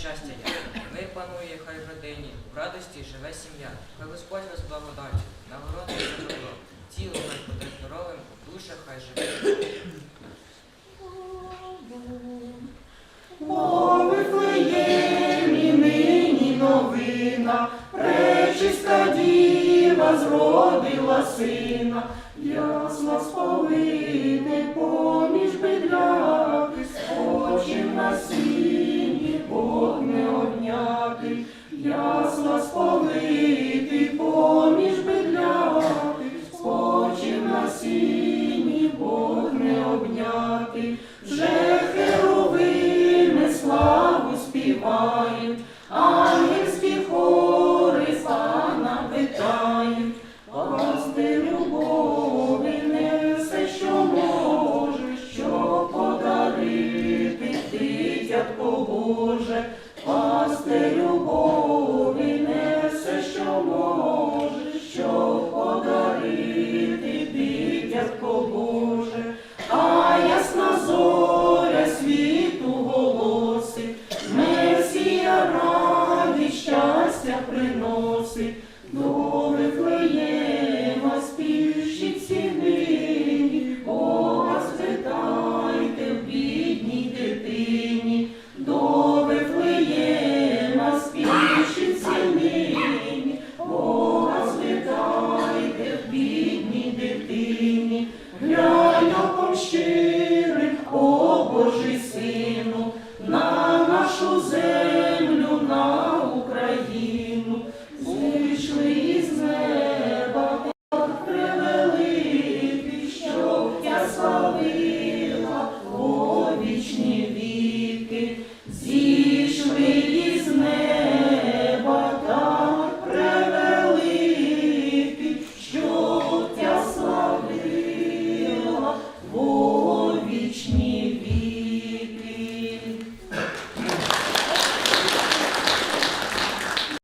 щастя. Мир панує хай в родині, в радості живе сім'я. Хай Господь вас благодаті, нагородить за добро. Тіло хай буде здоровим, душа хай живе. О, Вифлеємі нині новина, пречиста діва зродила сина, ясла сповити поміж вже херовими славу співають, щастя приносить,